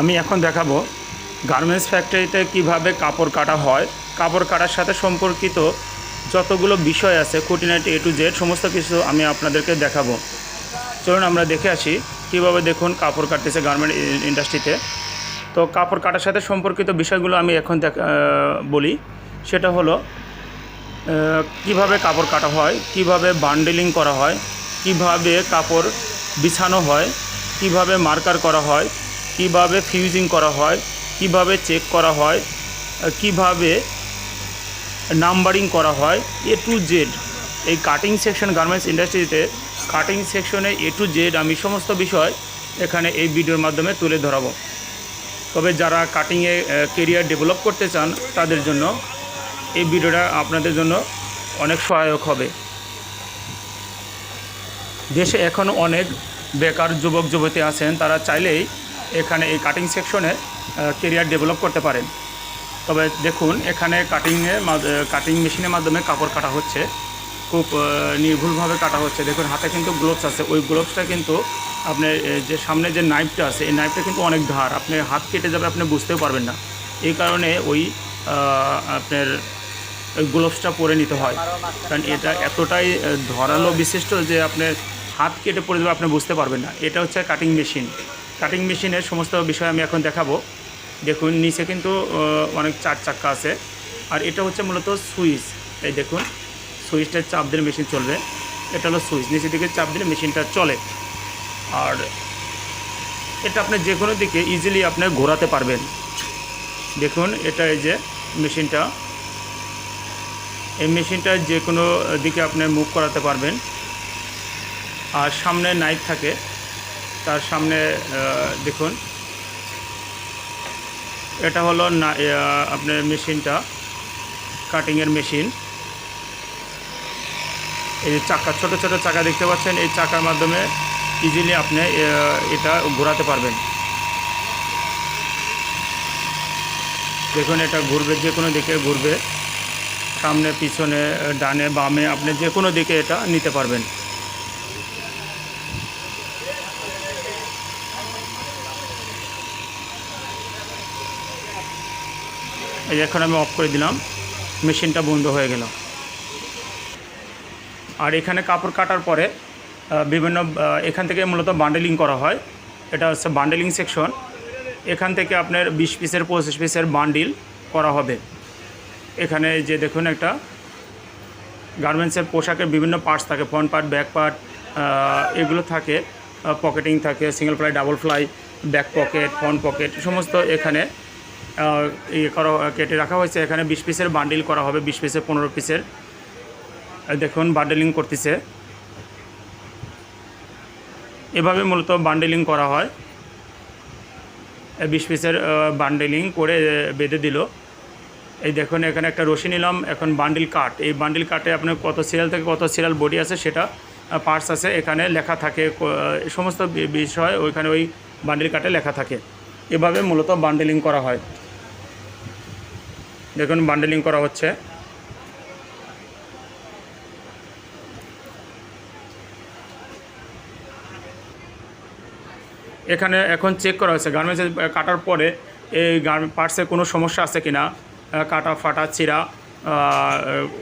আমি এখন দেখাবো গার্মেন্টস ফ্যাক্টরিতে কীভাবে কাপড় কাটা হয়। কাপড় কাটার সাথে সম্পর্কিত যতগুলো বিষয় আছে, খুঁটিনাটি এ টু জেড সমস্ত কিছু আমি আপনাদেরকে দেখাবো। চলুন আমরা দেখে আসি কীভাবে দেখুন কাপড় কাটতেছে গার্মেন্ট ইন্ডাস্ট্রিতে তো কাপড় কাটার সাথে সম্পর্কিত বিষয়গুলো আমি এখন বলি। সেটা হলো কীভাবে কাপড় কাটা হয়, কীভাবে বান্ডেলিং করা হয়, কীভাবে কাপড় বিছানো হয়, কীভাবে মার্কার করা হয় কীভাবে ফিউজিং করা হয়, কীভাবে চেক করা হয় কীভাবে নাম্বারিং করা হয় এ টু জেড এই কাটিং সেকশন গার্মেন্টস ইন্ডাস্ট্রিতে কাটিং সেকশনে এ টু জেড আমি সমস্ত বিষয় এখানে এই ভিডিওর মাধ্যমে তুলে ধরাবো। তবে যারা কাটিংয়ে কেরিয়ার ডেভেলপ করতে চান, তাদের জন্য এই ভিডিওটা আপনাদের জন্য অনেক সহায়ক হবে। দেশে এখন অনেক বেকার যুবক যুবতী আছেন, তারা চাইলেই এখানে এই কাটিং সেকশনে কেরিয়ার ডেভেলপ করতে পারেন। তবে দেখুন, এখানে কাটিংয়ের কাটিং মেশিনের মাধ্যমে কাপড় কাটা হচ্ছে। খুব নির্ভুলভাবে কাটা হচ্ছে। দেখুন, হাতে কিন্তু গ্লোভস আছে। ওই গ্লোভসটা কিন্তু আপনার যে সামনে যে নাইফটা আছে, এই নাইফটা কিন্তু অনেক ধার। আপনি হাত কেটে যাবে, আপনি বুঝতেও পারবেন না। এই কারণে ওই আপনার ওই গ্লোভসটা পরে নিতে হয়। কারণ এটা এতটাই ধরালো বিশিষ্ট যে আপনার হাত কেটে পড়ে যাবে, আপনি বুঝতে পারবেন না। এটা হচ্ছে কাটিং মেশিন কাটিং মেশিনের সমস্ত বিষয় আমি এখন দেখাবো। দেখুন, নিচে কিন্তু অনেক চার চাক্কা আছে। আর এটা হচ্ছে মূলত সুইচ। এই দেখুন, সুইচটা চাপ দিলে মেশিন চলবে। এটা হলো সুইচ। নিচের দিকে চাপ দিলে মেশিনটা চলে। আর এটা আপনি যে কোনো দিকে ইজিলি আপনি ঘোরাতে পারবেন। দেখুন, এটা এই যে মেশিনটা এই মেশিনটা যে কোনো দিকে আপনি মুভ করাতে পারবেন। আর সামনে নাইফ থাকে। তার সামনে দেখুন। এটা হলো না আপনার মেশিনটা, কাটিংয়ের মেশিন। এই যে চাকা, ছোট ছোট চাকা দেখতে পাচ্ছেন, এই চাকার মাধ্যমে ইজিলি আপনি এটা ঘোরাতে পারবেন। দেখুন, এটা ঘুরবে, যে কোনো দিকে ঘুরবে। সামনে, পিছনে, ডানে, বামে, আপনি যে কোনো দিকে এটা নিতে পারবেন। এই এখন আমি অফ করে দিলাম। মেশিনটা বন্ধ হয়ে গেল। আর এখানে কাপড় কাটার পরে বিভিন্ন এখান থেকে মূলত বান্ডেলিং করা হয়। এটা হচ্ছে বান্ডেলিং সেকশন এখান থেকে আপনার বিশ পিসের পঁচিশ পিসের বান্ডিল করা হবে। এখানে যে দেখুন একটা গার্মেন্টসের পোশাকের বিভিন্ন পার্টস থাকে। ফ্রন্ট পার্ট ব্যাক পার্ট এগুলো থাকে। পকেটিং থাকে single fly double fly back pocket front pocket সমস্ত এখানে ইয়ে করা, কেটে রাখা হয়েছে। এখানে বিশ পিসের বান্ডিল করা হবে, বিশ পিসের পনেরো পিসের। দেখুন বান্ডেলিং করতেছে। এভাবে মূলত বান্ডেলিং করা হয়। বিশ পিসের বান্ডেলিং করে বেঁধে দিল। এই দেখুন, এখানে একটা রশি নিলাম। এখন বান্ডিল কাট এই বান্ডিল কাটে আপনার কত সিরিয়াল থেকে কত সিরিয়াল বডি আছে সেটা পার্টস আছে। এখানে লেখা থাকে সমস্ত বিষয় ওইখানে ওই বান্ডিল কাটে লেখা থাকে। এভাবে মূলত বান্ডেলিং করা হয়। দেখুন বান্ডেলিং করা হচ্ছে। এখানে এখন চেক করা হয়েছে। গার্মেন্টসে কাটার পরে এই পার্টসে কোনো সমস্যা আছে কি না কাটা, ফাটা, চিরা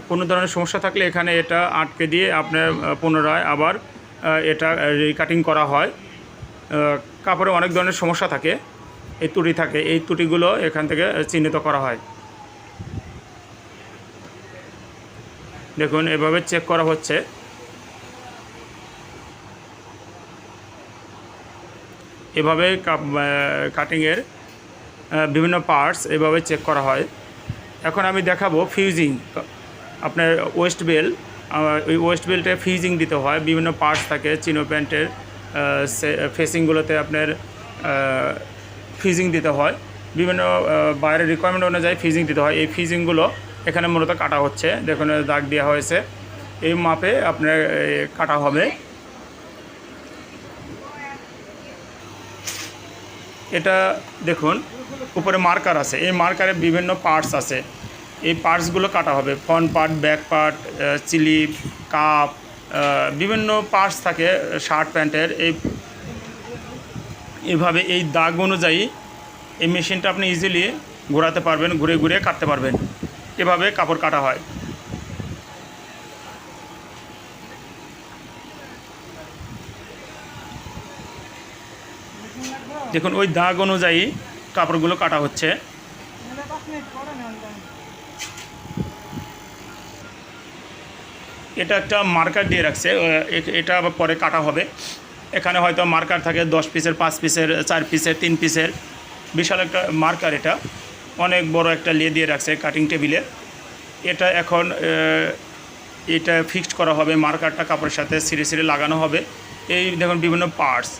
কোনো ধরনের সমস্যা থাকলে এখানে এটা আটকে দিয়ে আপনার পুনরায় আবার এটা রিকাটিং করা হয়। কাপড়ে অনেক ধরনের সমস্যা থাকে। এই ত্রুটি থাকে। এই ত্রুটিগুলো এখান থেকে চিহ্নিত করা হয়। দেখুন, এভাবে চেক করা হচ্ছে। এভাবে কাটিংয়ের বিভিন্ন পার্টস এভাবে চেক করা হয়। এখন আমি দেখাবো ফিউজিং আপনার ওয়েস্ট বেল ওই ওয়েস্ট বেল্টে ফিউজিং দিতে হয়, বিভিন্ন পার্টস থাকে, চিনো প্যান্টের ফেসিংগুলোতে আপনার ফিউজিং দিতে হয়। বিভিন্ন বাইরের রিকোয়ারমেন্ট অনুযায়ী ফিউজিং দিতে হয়। এই ফিউজিংগুলো এখানে মূলত কাটা হচ্ছে। দেখুন দাগ দেওয়া হয়েছে। এই মাপে আপনার কাটা হবে। এটা দেখুন, উপরে মার্কার আছে। এই মার্কারে বিভিন্ন পার্টস আছে। এই পার্টসগুলো কাটা হবে। ফ্রন্ট পার্ট, ব্যাক পার্ট চিলিপ কাপ বিভিন্ন পার্টস থাকে শার্ট প্যান্টের। এই, এভাবে এই দাগ অনুযায়ী এই মেশিনটা আপনি ইজিলি ঘোরাতে পারবেন, ঘুরে ঘুরে কাটতে পারবেন। এভাবে কাপড় কাটা হয়। দেখুন, ওই দাগ অনুযায়ী কাপড়গুলো কাটা হচ্ছে। এটা একটা মার্কার দিয়ে রাখছে এটা আবার পরে কাটা হবে। এখানে হয়তো মার্কার থাকে দশ পিসের পাঁচ পিসের চার পিসের তিন পিসের বিশাল একটা মার্কার এটা। অনেক বড় একটা লে দিয়ে রাখছে কাটিং টেবিলে এটা এখন এটা ফিক্সড করা হবে, মার্কারটা কাপড়ের সাথে সিঁড়ে সিঁড়ে লাগানো হবে। এই দেখুন বিভিন্ন পার্টস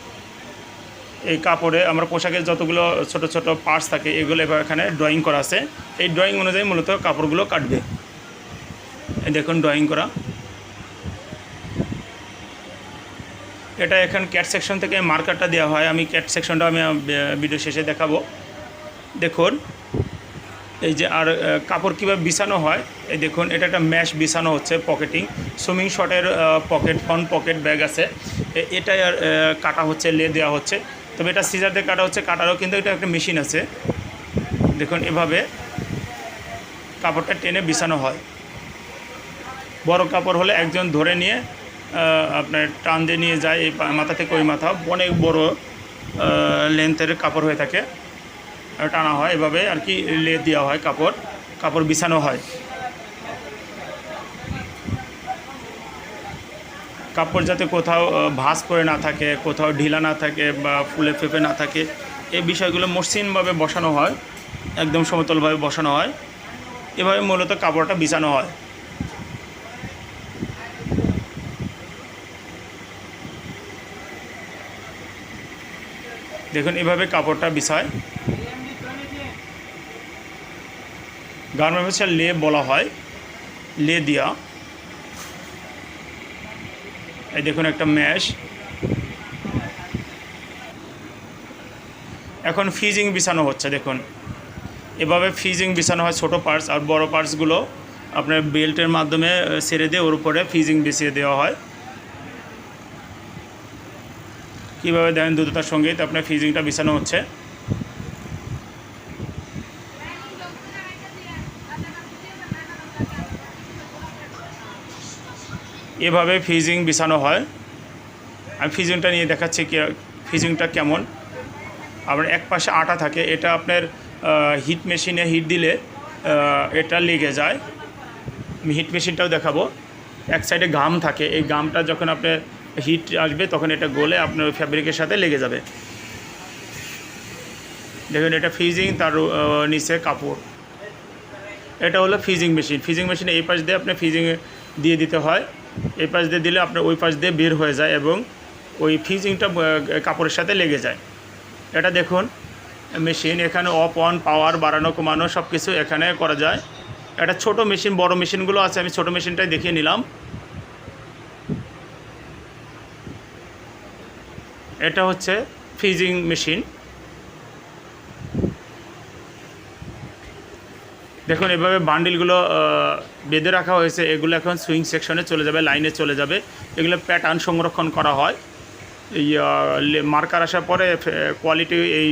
এই কাপড়ে আমরা পোশাকের যতগুলো ছোট ছোট পার্টস থাকে, এগুলো এবার এখানে ড্রয়িং করা আছে। এই ড্রয়িং অনুযায়ী মূলত কাপড়গুলো কাটবে। দেখুন ড্রয়িং করা। এটা এখন ক্যাট সেকশন থেকে মার্কারটা দেওয়া হয়। আমি ক্যাট সেকশনটা আমি ভিডিও শেষে দেখাবো। দেখুন এই যে আর কাপড় কীভাবে বিছানো হয় এই দেখুন এটা একটা ম্যাশ বিছানো হচ্ছে পকেটিং সুইমিং শটের পকেট ফ্রন্ট পকেট ব্যাগ আছে। এ- এটা আর, কাটা হচ্ছে লে দেওয়া হচ্ছে। তবে এটা সিজার দিয়ে কাটা হচ্ছে কাটারও কিন্তু এটা একটা মেশিন আছে। দেখুন এভাবে কাপড়টা টেনে বিছানো হয়। বড় কাপড় হলে একজন ধরে নিয়ে আপনার টান দিয়ে নিয়ে যায় এই মাথা থেকে ওই মাথা অনেক বড় লেন্থের কাপড় হয়ে থাকে। টানা হয়, এভাবে আর কি লে দেওয়া হয় কাপড় কাপড় বিছানো হয়। কাপড় যাতে কোথাও ভাঁজ করে না থাকে, কোথাও ঢিলা না থাকে বা ফুলে ফেপে না থাকে এই বিষয়গুলো মসৃণভাবে বসানো হয়, একদম সমতলভাবে বসানো হয়। এভাবে মূলত কাপড়টা বিছানো হয়। দেখুন, এভাবে কাপড়টা বিছায়। গার্মেন্টসের লে বলা হয়। লে দিয়া। এই দেখুন একটা ম্যাশ। এখন ফিজিং বিছানো হচ্ছে, দেখুন। এভাবে ফিজিং বিছানো হয় ছোটো পার্টস আর বড় পার্টসগুলো আপনার বেল্টের মাধ্যমে ছেড়ে দিয়ে ওর উপরে ফিজিং বিছিয়ে দেওয়া হয়। কীভাবে দেন দ্রুততার সঙ্গেই তো আপনার ফিজিংটা বিছানো হচ্ছে। এভাবে ফিজিং বিছানো হয়। আমি ফিজিংটা নিয়ে দেখাচ্ছি কি ফিজিংটা কেমন। আবার এক পাশে আটা থাকে, এটা আপনার হিট মেশিনে হিট দিলে এটা লেগে যায়। আমি হিট মেশিনটাও দেখাবো। এক সাইডে গাম থাকে, এই গামটা যখন আপনার হিট আসবে, তখন এটা গলে আপনার ফ্যাব্রিকের সাথে লেগে যাবে। দেখুন, এটা ফিজিং তার নিচে কাপড়। এটা হলো ফিজিং মেশিন। ফিজিং মেশিনে এই পাশ দিয়ে আপনি ফিজিং দিয়ে দিতে হয়। এই পাশ দিয়ে দিলে আপনার ওই পাশ দিয়ে বের হয়ে যায় এবং ওই ফিজিংটা কাপড়ের সাথে লেগে যায়। এটা দেখুন, মেশিন এখানে অফ, অন, পাওয়ার, বাড়ানো, কমানো সব কিছু এখানে করা যায়। একটা ছোট মেশিন, বড় মেশিনগুলো আছে, আমি ছোট মেশিনটাই দেখিয়ে নিলাম। এটা হচ্ছে ফিজিং মেশিন। দেখুন, এভাবে বান্ডিলগুলো বেঁধে রাখা হয়েছে। এগুলো এখন সুইং সেকশনে চলে যাবে, লাইনে চলে যাবে। এগুলো প্যাটার্ন সংরক্ষণ করা হয়। এই মার্কার আসার পরে কোয়ালিটি এই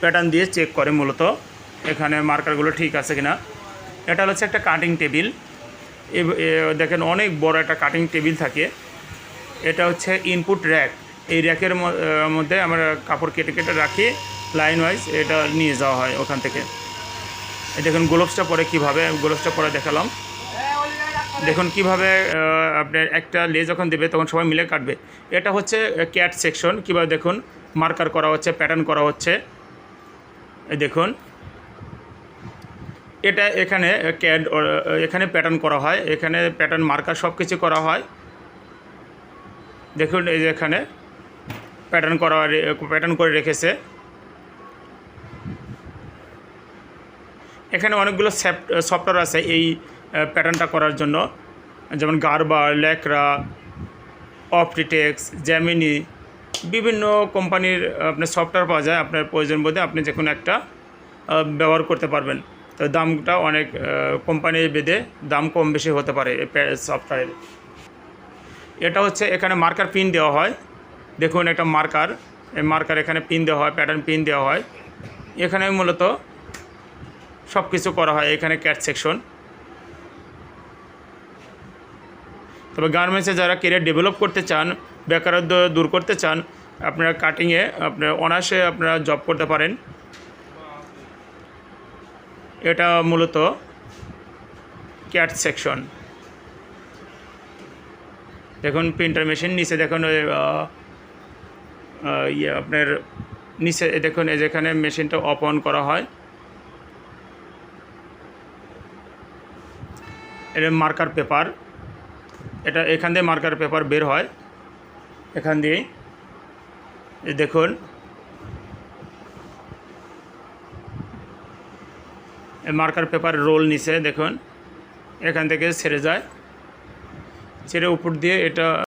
প্যাটার্ন দিয়ে চেক করে মূলত, এখানে মার্কারগুলো ঠিক আছে কিনা। এটা হচ্ছে একটা কাটিং টেবিল দেখেন, অনেক বড় একটা কাটিং টেবিল থাকে। এটা হচ্ছে ইনপুট র্যাক এই র্যাকের মধ্যে আমরা কাপড় কেটে কেটে রাখি। লাইন ওয়াইজ এটা নিয়ে যাওয়া হয় ওখান থেকে। দেখুন গ্লোভসটা পরে কীভাবে গ্লোভসটা পরে দেখালাম। দেখুন, কীভাবে আপনার একটা লে যখন দেবে, তখন সবাই মিলে কাটবে। এটা হচ্ছে ক্যাট সেকশন কীভাবে দেখুন মার্কার করা হচ্ছে প্যাটার্ন করা হচ্ছে। দেখুন। এটা এখানে ক্যাড এখানে প্যাটার্ন করা হয়। এখানে প্যাটার্ন মার্কার সব কিছু করা হয়। দেখুন, এই যে এখানে প্যাটার্ন করা প্যাটার্ন করে রেখেছে। এখানে অনেকগুলো সফটওয়্যার আছে এই প্যাটার্নটা করার জন্য। যেমন গারবার ল্যাকরা অপটিটেক্স জ্যামিনি বিভিন্ন কোম্পানির আপনার সফটওয়্যার পাওয়া যায় আপনার প্রয়োজন বোধে আপনি যে কোনো একটা ব্যবহার করতে পারবেন। তো দামটা অনেক কোম্পানি বেঁধে দাম কম বেশি হতে পারে সফটওয়্যারের এটা হচ্ছে এখানে মার্কার পিন দেওয়া হয়। দেখুন একটা মার্কার এই মার্কার এখানে পিন দেওয়া হয় প্যাটার্ন পিন দেওয়া হয়। এখানে মূলত সব কিছু করা হয় এখানে ক্যাট সেকশন তবে গার্মেন্টসে যারা কেরিয়ার ডেভেলপ করতে চান, বেকারত্ব দূর করতে চান, আপনারা কাটিংয়ে আপনারা অনায়াসে আপনারা জব করতে পারেন। এটা মূলত ক্যাট সেকশন দেখুন প্রিন্টার মেশিন নিচে দেখুন ইয়ে আপনার নিচে, দেখুন যেখানে মেশিনটা অপ অন করা হয়। এটা মার্কার পেপার এটা এখান দিয়ে মার্কার পেপার বের হয়। এখান দিয়ে। দেখুন। মার্কার পেপার রোল নিচে, দেখুন। এখান থেকে ছেড়ে যায়। ছেড়ে উপর দিয়ে এটা